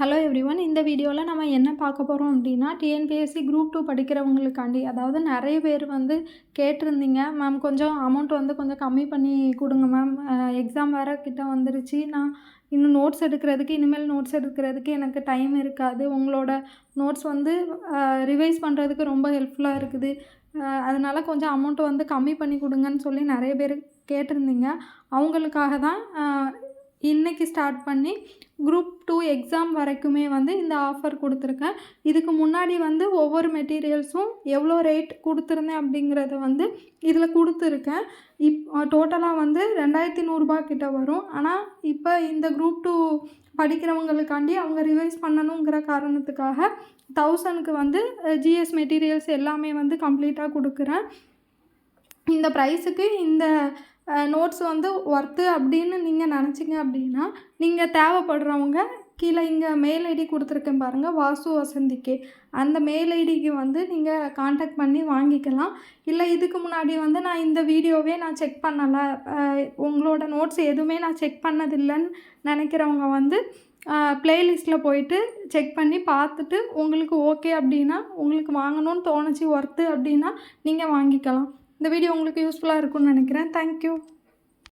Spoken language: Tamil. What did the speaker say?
ஹலோ எவ்ரி ஒன் இந்த வீடியோவில் நம்ம என்ன பார்க்க போகிறோம் அப்படின்னா டிஎன்பிஎஸ்சி குரூப் டூ படிக்கிறவங்களுக்காண்டி அதாவது நிறைய பேர் வந்து கேட்டிருந்தீங்க. மேம் கொஞ்சம் அமௌண்ட் வந்து கொஞ்சம் கம்மி பண்ணி கொடுங்க மேம் எக்ஸாம் வேறு கிட்ட வந்துருச்சு. நான் இன்னும் நோட்ஸ் எடுக்கிறதுக்கு இனிமேல் நோட்ஸ் எடுக்கிறதுக்கு எனக்கு டைம் இருக்காது. உங்களோட நோட்ஸ் வந்து ரிவைஸ் பண்ணுறதுக்கு ரொம்ப ஹெல்ப்ஃபுல்லாக இருக்குது. அதனால் கொஞ்சம் அமௌண்ட்டை வந்து கம்மி பண்ணி கொடுங்கன்னு சொல்லி நிறைய பேர் கேட்டிருந்தீங்க. அவங்களுக்காக தான் இன்றைக்கி ஸ்டார்ட் பண்ணி குரூப் டூ எக்ஸாம் வரைக்குமே வந்து இந்த ஆஃபர் கொடுத்துருக்கேன். இதுக்கு முன்னாடி வந்து ஒவ்வொரு மெட்டீரியல்ஸும் எவ்வளோ ரேட் கொடுத்துருந்தேன் அப்படிங்கிறத வந்து இதில் கொடுத்துருக்கேன். இப் டோட்டலாக வந்து ரெண்டாயிரத்தி நூறுரூபா கிட்ட வரும். ஆனால் இப்போ இந்த குரூப் டூ படிக்கிறவங்களுக்காண்டி அவங்க ரிவைஸ் பண்ணணுங்கிற காரணத்துக்காக தௌசண்ட்க்கு வந்து ஜிஎஸ் மெட்டீரியல்ஸ் எல்லாமே வந்து கம்ப்ளீட்டாக கொடுக்குறேன். இந்த ப்ரைஸுக்கு இந்த நோட்ஸ் வந்து ஒர்த்து அப்படின்னு நீங்கள் நினச்சிங்க அப்படின்னா நீங்கள் தேவைப்படுறவங்க கீழே இங்கே மெயில் ஐடி கொடுத்துருக்கேன் பாருங்கள் வாசு வசந்திக்கு அந்த மெயில் ஐடிக்கு வந்து நீங்கள் காண்டாக்ட் பண்ணி வாங்கிக்கலாம். இல்லை இதுக்கு முன்னாடி வந்து நான் இந்த வீடியோவே நான் செக் பண்ணலை. உங்களோட நோட்ஸ் எதுவுமே நான் செக் பண்ணதில்லைன்னு நினைக்கிறவங்க வந்து ப்ளேலிஸ்ட்டில் போயிட்டு செக் பண்ணி பார்த்துட்டு உங்களுக்கு ஓகே அப்படின்னா உங்களுக்கு வாங்கணும்னு தோணுச்சு ஒர்த்து அப்படின்னா நீங்கள் வாங்கிக்கலாம். இந்த வீடியோ உங்களுக்கு யூஸ்ஃபுல்லாக இருக்கும்னு நினைக்கிறேன். தேங்க்யூ